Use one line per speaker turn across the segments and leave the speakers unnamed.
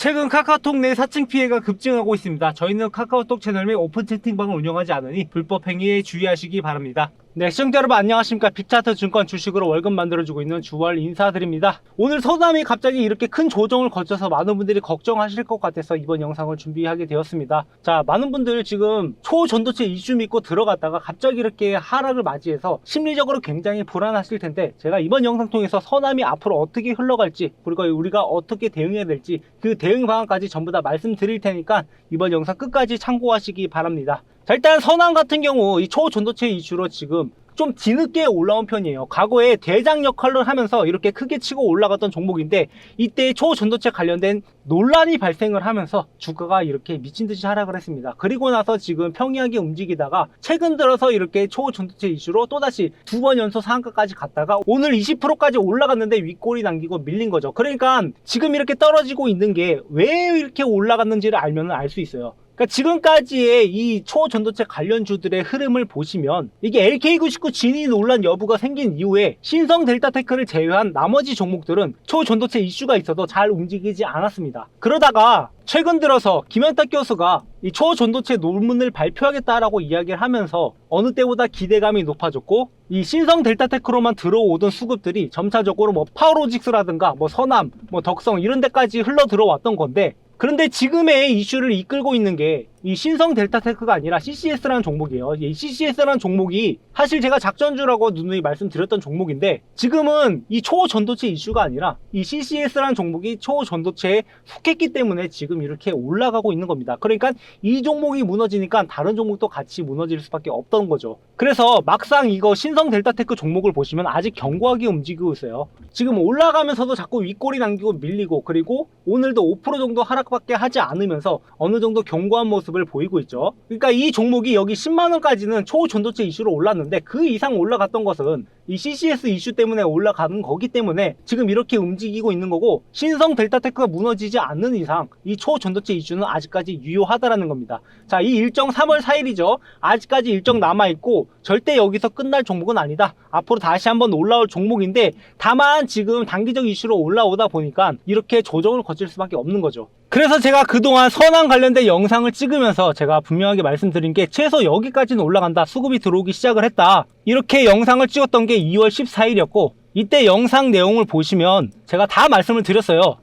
최근 카카오톡 내 사칭 피해가 급증하고 있습니다. 저희는 카카오톡 채널 및 오픈 채팅방을 운영하지 않으니 불법 행위에 주의하시기 바랍니다. 네, 시청자 여러분 안녕하십니까. 빅차트 증권 주식으로 월급 만들어주고 있는 주월 인사드립니다. 오늘 서남이 갑자기 이렇게 큰 조정을 거쳐서 많은 분들이 걱정하실 것 같아서 이번 영상을 준비하게 되었습니다. 자, 많은 분들 지금 초전도체 이슈 믿고 들어갔다가 갑자기 이렇게 하락을 맞이해서 심리적으로 굉장히 불안하실 텐데 제가 이번 영상 통해서 서남이 앞으로 어떻게 흘러갈지 그리고 우리가 어떻게 대응해야 될지 그 대응 방안까지 전부 다 말씀드릴 테니까 이번 영상 끝까지 참고하시기 바랍니다. 자, 일단 선암 같은 경우 이 초전도체 이슈로 지금 좀 뒤늦게 올라온 편이에요. 과거에 대장 역할을 하면서 이렇게 크게 치고 올라갔던 종목인데 이때 초전도체 관련된 논란이 발생을 하면서 주가가 이렇게 미친 듯이 하락을 했습니다. 그리고 나서 지금 평이하게 움직이다가 최근 들어서 이렇게 초전도체 이슈로 또다시 두 번 연속 상한가까지 갔다가 오늘 20%까지 올라갔는데 윗골이 남기고 밀린 거죠. 그러니까 지금 이렇게 떨어지고 있는 게 왜 이렇게 올라갔는지를 알면 알 수 있어요. 그러니까 지금까지의 이 초전도체 관련주들의 흐름을 보시면 이게 LK99 진위 논란 여부가 생긴 이후에 신성 델타테크를 제외한 나머지 종목들은 초전도체 이슈가 있어도 잘 움직이지 않았습니다. 그러다가 최근 들어서 김현탁 교수가 이 초전도체 논문을 발표하겠다라고 이야기를 하면서 어느 때보다 기대감이 높아졌고 이 신성 델타테크로만 들어오던 수급들이 점차적으로 뭐 파워로직스라든가 뭐 서남, 뭐 덕성 이런 데까지 흘러 들어왔던 건데 그런데 지금의 이슈를 이끌고 있는 게이 신성 델타 테크가 아니라 CCS라는 종목이에요. 이 CCS라는 종목이 사실 제가 작전주라고 누누이 말씀드렸던 종목인데 지금은 이 초전도체 이슈가 아니라 이 CCS라는 종목이 초전도체에 속했기 때문에 지금 이렇게 올라가고 있는 겁니다. 그러니까 이 종목이 무너지니까 다른 종목도 같이 무너질 수밖에 없던 거죠. 그래서 막상 이거 신성 델타 테크 종목을 보시면 아직 견고하게 움직이고 있어요. 지금 올라가면서도 자꾸 윗골이 남기고 밀리고 그리고 오늘도 5% 정도 하락밖에 하지 않으면서 어느 정도 견고한 모습 을 보이고 있죠. 그러니까 이 종목이 여기 10만 원까지는 초전도체 이슈로 올랐는데 그 이상 올라갔던 것은 이 CCS 이슈 때문에 올라가는 거기 때문에 지금 이렇게 움직이고 있는 거고 신성 델타테크가 무너지지 않는 이상 이 초전도체 이슈는 아직까지 유효하다라는 겁니다. 자, 이 일정 3월 4일이죠. 아직까지 일정 남아 있고 절대 여기서 끝날 종목은 아니다. 앞으로 다시 한번 올라올 종목인데 다만 지금 단기적 이슈로 올라오다 보니까 이렇게 조정을 거칠 수밖에 없는 거죠. 그래서 제가 그동안 선암 관련된 영상을 찍으면서 제가 분명하게 말씀드린 게 최소 여기까지는 올라간다. 수급이 들어오기 시작을 했다. 이렇게 영상을 찍었던 게 2월 14일이었고 이때 영상 내용을 보시면 제가 다 말씀을 드렸어요.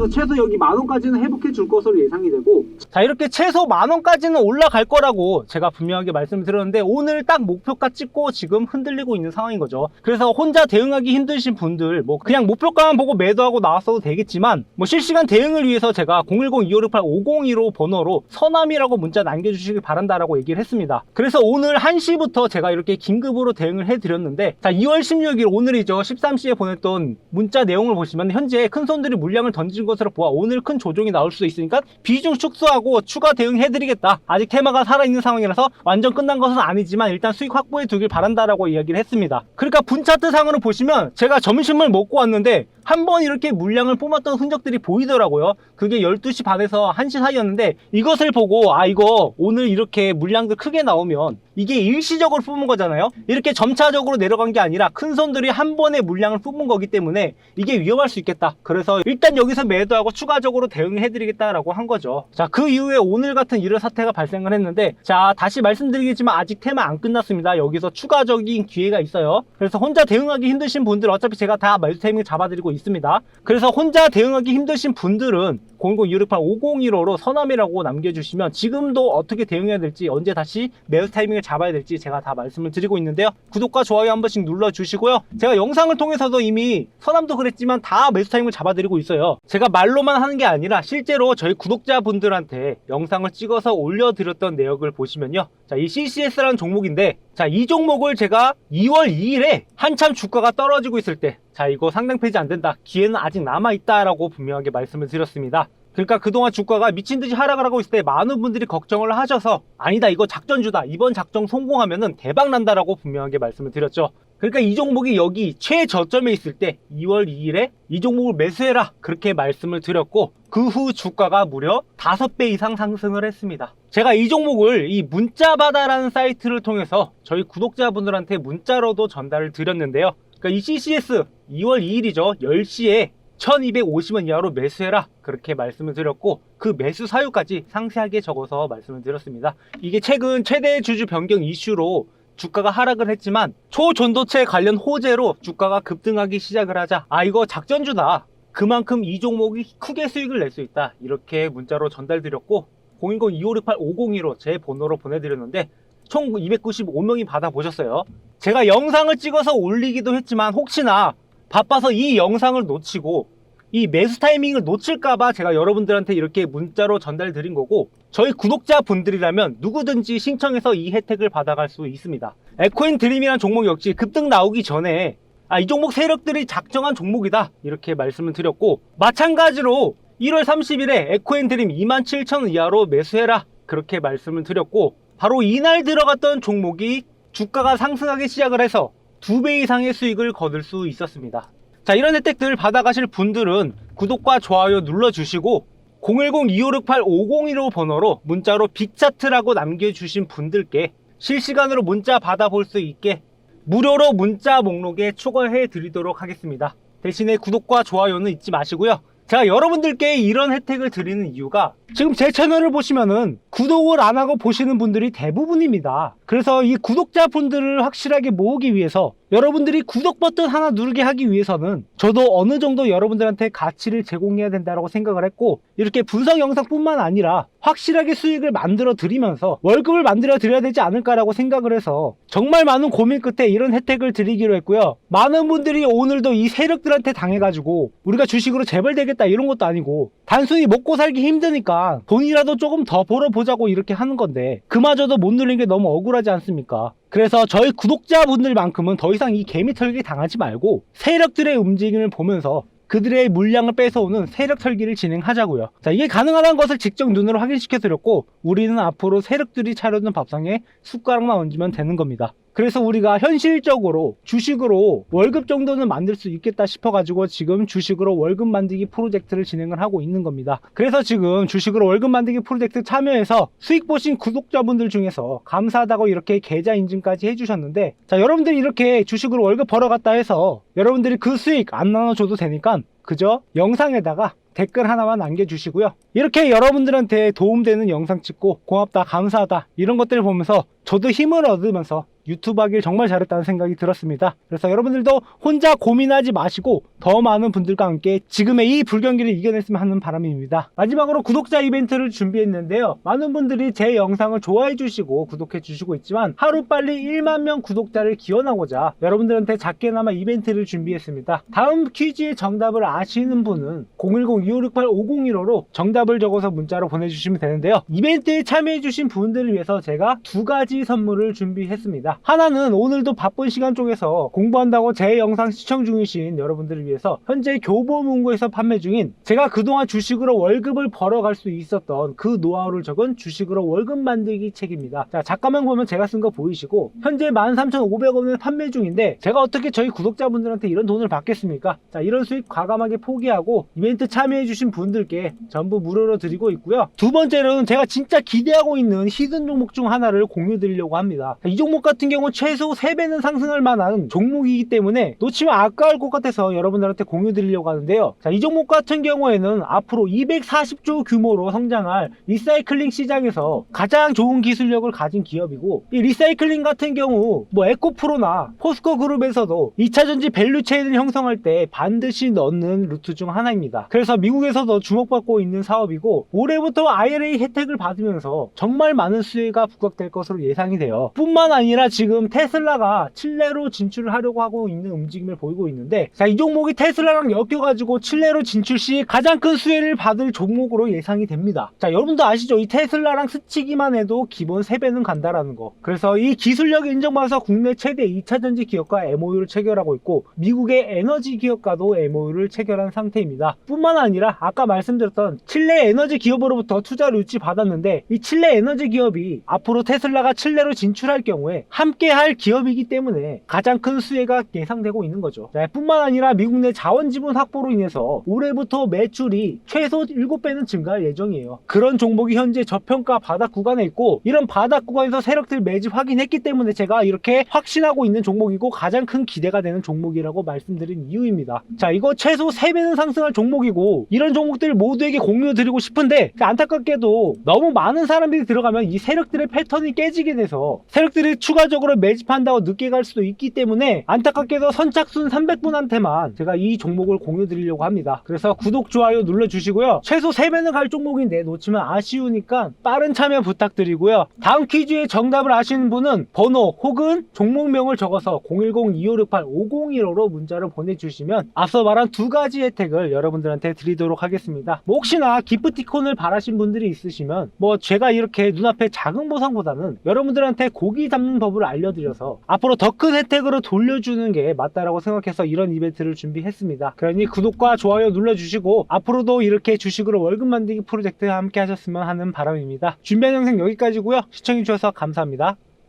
그래서 최소 여기 만 원까지는 회복해 줄 것으로 예상이 되고. 자 이렇게 최소 만 원까지는 올라갈 거라고 제가 분명하게 말씀을 드렸는데 오늘 딱 목표가 찍고 지금 흔들리고 있는 상황인 거죠. 그래서 혼자 대응하기 힘드신 분들 뭐 그냥 목표가만 보고 매도하고 나왔어도 되겠지만 뭐 실시간 대응을 위해서 제가 010-2568-5025 번호로 서남이라고 문자 남겨주시길 바란다라고 얘기를 했습니다. 그래서 오늘 1시부터 제가 이렇게 긴급으로 대응을 해드렸는데 자 2월 16일 오늘이죠. 13시에 보냈던 문자 내용을 보시면 현재 큰 손들이 물량을 던진 것으로 보아 오늘 큰 조정이 나올 수도 있으니까 비중 축소하고 추가 대응해드리겠다. 아직 테마가 살아있는 상황이라서 완전 끝난 것은 아니지만 일단 수익 확보해 두길 바란다라고 이야기를 했습니다. 그러니까 분차트 상으로 보시면 제가 점심을 먹고 왔는데 한 번 이렇게 물량을 뽑았던 흔적들이 보이더라고요. 그게 12시 반에서 1시 사이였는데 이것을 보고 아 이거 오늘 이렇게 물량들 크게 나오면 이게 일시적으로 뽑은 거잖아요. 이렇게 점차적으로 내려간 게 아니라 큰 손들이 한 번에 물량을 뽑은 거기 때문에 이게 위험할 수 있겠다. 그래서 일단 여기서 매도하고 추가적으로 대응해 드리겠다라고 한 거죠. 자, 그 이후에 오늘 같은 이런 사태가 발생을 했는데 자, 다시 말씀드리겠지만 아직 테마 안 끝났습니다. 여기서 추가적인 기회가 있어요. 그래서 혼자 대응하기 힘드신 분들 어차피 제가 다 매수 타이밍 잡아드리고 있습니다. 그래서 혼자 대응하기 힘드신 분들은 00268-5015로 서남이라고 남겨주시면 지금도 어떻게 대응해야 될지 언제 다시 매수 타이밍을 잡아야 될지 제가 다 말씀을 드리고 있는데요. 구독과 좋아요 한 번씩 눌러주시고요. 제가 영상을 통해서도 이미 서남도 그랬지만 다 매수 타이밍을 잡아드리고 있어요. 제가 말로만 하는 게 아니라 실제로 저희 구독자분들한테 영상을 찍어서 올려드렸던 내역을 보시면요. 자, 이 CCS라는 종목인데 자, 이 종목을 제가 2월 2일에 한참 주가가 떨어지고 있을 때 자, 이거 상당 페이지 안 된다. 기회는 아직 남아 있다라고 분명하게 말씀을 드렸습니다. 그러니까 그동안 주가가 미친 듯이 하락을 하고 있을 때 많은 분들이 걱정을 하셔서 아니다 이거 작전주다 이번 작전 성공하면은 대박 난다라고 분명하게 말씀을 드렸죠. 그러니까 이 종목이 여기 최저점에 있을 때 2월 2일에 이 종목을 매수해라 그렇게 말씀을 드렸고 그 후 주가가 무려 5배 이상 상승을 했습니다. 제가 이 종목을 이 문자바다라는 사이트를 통해서 저희 구독자분들한테 문자로도 전달을 드렸는데요. 그러니까 이 CCS 2월 2일이죠. 10시에 1250원 이하로 매수해라. 그렇게 말씀을 드렸고 그 매수 사유까지 상세하게 적어서 말씀을 드렸습니다. 이게 최근 최대 주주 변경 이슈로 주가가 하락을 했지만 초전도체 관련 호재로 주가가 급등하기 시작을 하자 아 이거 작전주다. 그만큼 이 종목이 크게 수익을 낼 수 있다. 이렇게 문자로 전달드렸고 010-2568-502로 제 번호로 보내드렸는데 총 295명이 받아보셨어요. 제가 영상을 찍어서 올리기도 했지만 혹시나 바빠서 이 영상을 놓치고 이 매수 타이밍을 놓칠까봐 제가 여러분들한테 이렇게 문자로 전달 드린 거고 저희 구독자분들이라면 누구든지 신청해서 이 혜택을 받아갈 수 있습니다. 에코인 드림이라는 종목 역시 급등 나오기 전에 아, 이 종목 세력들이 작정한 종목이다 이렇게 말씀을 드렸고 마찬가지로 1월 30일에 에코인 드림 27,000원 이하로 매수해라 그렇게 말씀을 드렸고 바로 이날 들어갔던 종목이 주가가 상승하기 시작을 해서 두 배 이상의 수익을 거둘 수 있었습니다. 자, 이런 혜택들 받아가실 분들은 구독과 좋아요 눌러주시고 010-2568-502로 번호로 문자로 빅차트라고 남겨주신 분들께 실시간으로 문자 받아볼 수 있게 무료로 문자 목록에 추가해 드리도록 하겠습니다. 대신에 구독과 좋아요는 잊지 마시고요. 제가 여러분들께 이런 혜택을 드리는 이유가 지금 제 채널을 보시면은 구독을 안 하고 보시는 분들이 대부분입니다. 그래서 이 구독자분들을 확실하게 모으기 위해서 여러분들이 구독 버튼 하나 누르게 하기 위해서는 저도 어느 정도 여러분들한테 가치를 제공해야 된다고 생각을 했고 이렇게 분석 영상뿐만 아니라 확실하게 수익을 만들어 드리면서 월급을 만들어 드려야 되지 않을까라고 생각을 해서 정말 많은 고민 끝에 이런 혜택을 드리기로 했고요. 많은 분들이 오늘도 이 세력들한테 당해가지고 우리가 주식으로 재벌되겠다 이런 것도 아니고 단순히 먹고 살기 힘드니까 돈이라도 조금 더 벌어보자고 이렇게 하는 건데 그마저도 못 누린 게 너무 억울하 지 않습니까? 그래서 저희 구독자분들만큼은 더 이상 이 개미 털기 당하지 말고 세력들의 움직임을 보면서 그들의 물량을 뺏어오는 세력 털기를 진행하자고요. 자, 이게 가능하다는 것을 직접 눈으로 확인시켜 드렸고 우리는 앞으로 세력들이 차려둔 밥상에 숟가락만 얹으면 되는 겁니다. 그래서 우리가 현실적으로 주식으로 월급 정도는 만들 수 있겠다 싶어가지고 지금 주식으로 월급 만들기 프로젝트를 진행을 하고 있는 겁니다. 그래서 지금 주식으로 월급 만들기 프로젝트 참여해서 수익 보신 구독자분들 중에서 감사하다고 이렇게 계좌 인증까지 해주셨는데 자 여러분들이 이렇게 주식으로 월급 벌어갔다 해서 여러분들이 그 수익 안 나눠줘도 되니까 그저 영상에다가 댓글 하나만 남겨주시고요. 이렇게 여러분들한테 도움되는 영상 찍고 고맙다, 감사하다 이런 것들을 보면서 저도 힘을 얻으면서 유튜브 하길 정말 잘했다는 생각이 들었습니다. 그래서 여러분들도 혼자 고민하지 마시고 더 많은 분들과 함께 지금의 이 불경기를 이겨냈으면 하는 바람입니다. 마지막으로 구독자 이벤트를 준비했는데요. 많은 분들이 제 영상을 좋아해 주시고 구독해 주시고 있지만 하루빨리 1만 명 구독자를 기원하고자 여러분들한테 작게나마 이벤트를 준비했습니다. 다음 퀴즈의 정답을 아시는 분은 010-2568-501호로 정답을 적어서 문자로 보내주시면 되는데요. 이벤트에 참여해 주신 분들을 위해서 제가 두 가지 선물을 준비했습니다. 하나는 오늘도 바쁜 시간 쪽에서 공부한다고 제 영상 시청 중이신 여러분들을 위해서 현재 교보문고에서 판매 중인 제가 그동안 주식으로 월급을 벌어갈 수 있었던 그 노하우를 적은 주식으로 월급 만들기 책입니다. 자, 작가명 보면 제가 쓴 거 보이시고 현재 13,500원에 판매 중인데 제가 어떻게 저희 구독자분들한테 이런 돈을 받겠습니까? 자, 이런 수익 과감하게 포기하고 이벤트 참여해주신 분들께 전부 무료로 드리고 있고요. 두 번째로는 제가 진짜 기대하고 있는 히든 종목 중 하나를 공유 드리려고 합니다. 자, 이 종목 같은 경우 최소 3배는 상승할 만한 종목이기 때문에 놓치면 아까울 것 같아서 여러분들한테 공유 드리려고 하는데요. 자, 이 종목 같은 경우에는 앞으로 240조 규모로 성장할 리사이클링 시장에서 가장 좋은 기술력을 가진 기업이고 이 리사이클링 같은 경우 뭐 에코프로나 포스코 그룹에서도 2차전지 밸류체인을 형성할 때 반드시 넣는 루트 중 하나입니다. 그래서 미국에서도 주목받고 있는 사업이고 올해부터 IRA 혜택을 받으면서 정말 많은 수혜가 부각될 것으로 예상이 돼요. 뿐만 아니라 지금 테슬라가 칠레로 진출을 하려고 하고 있는 움직임을 보이고 있는데 자, 이 종목이 테슬라랑 엮여가지고 칠레로 진출 시 가장 큰 수혜를 받을 종목으로 예상이 됩니다. 자, 여러분도 아시죠? 이 테슬라랑 스치기만 해도 기본 3배는 간다라는 거. 그래서 이 기술력이 인정받아서 국내 최대 2차 전지 기업과 MOU를 체결하고 있고 미국의 에너지 기업과도 MOU를 체결한 상태입니다. 뿐만 아니라 아까 말씀드렸던 칠레 에너지 기업으로부터 투자를 유치 받았는데 이 칠레 에너지 기업이 앞으로 테슬라가 칠레로 진출할 경우에 함께 할 기업이기 때문에 가장 큰 수혜가 예상되고 있는 거죠. 자, 뿐만 아니라 미국 내 자원 지분 확보로 인해서 올해부터 매출이 최소 7배는 증가할 예정이에요. 그런 종목이 현재 저평가 바닥 구간에 있고 이런 바닥 구간에서 세력들 매집 확인했기 때문에 제가 이렇게 확신하고 있는 종목이고 가장 큰 기대가 되는 종목이라고 말씀드린 이유입니다. 자, 이거 최소 3배는 상승할 종목이고 이런 종목들 모두에게 공유 드리고 싶은데 안타깝게도 너무 많은 사람들이 들어가면 이 세력들의 패턴이 깨지게 돼서 세력들이 추가 적으로 매집한다고 늦게 갈 수도 있기 때문에 안타깝게도 선착순 300분한테만 제가 이 종목을 공유 드리려고 합니다. 그래서 구독, 좋아요 눌러주시고요. 최소 3배는 갈 종목인데 놓치면 아쉬우니까 빠른 참여 부탁드리고요. 다음 퀴즈의 정답을 아시는 분은 번호 혹은 종목명을 적어서 010-2568-5015로 문자를 보내주시면 앞서 말한 두 가지 혜택을 여러분들한테 드리도록 하겠습니다. 뭐 혹시나 기프티콘을 바라신 분들이 있으시면 뭐 제가 이렇게 눈앞에 작은 보상보다는 여러분들한테 고기 잡는 법을 알려드려서 앞으로 더 큰 혜택으로 돌려주는 게 맞다라고 생각해서 이런 이벤트를 준비했습니다. 그러니 구독과 좋아요 눌러주시고 앞으로도 이렇게 주식으로 월급 만들기 프로젝트 함께 하셨으면 하는 바람입니다. 준비한 영상 여기까지고요. 시청해주셔서 감사합니다.